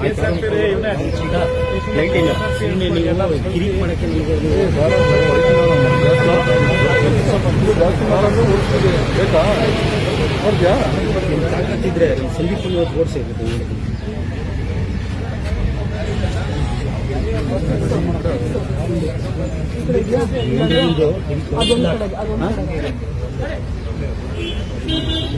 Case ಹಾಕ್ತೀರಿ ಇವ್ನೇ. Light ಇಲ್ಲ ಸುಮ್ಮನೆ ನೀವು ಕಿರಿಕ್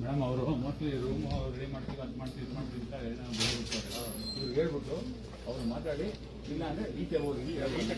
ಮೇಡಮ್ ಅವರು ಮೋಸ್ಟ್ಲಿ ರೂಮ್ ರೆಡಿ ಮಾಡ್ತೀವಿ ಅದು ಮಾಡ್ತೀವಿ ಇದು ಮಾಡ್ತೀವಿ ಅಂತ ಏನೋ ಇವ್ರು ಹೇಳ್ಬಿಟ್ಟು ಅವ್ರು ಮಾತಾಡಿ ಇಲ್ಲ ಅಂದ್ರೆ ಹೋಗಿ ಈಚೆ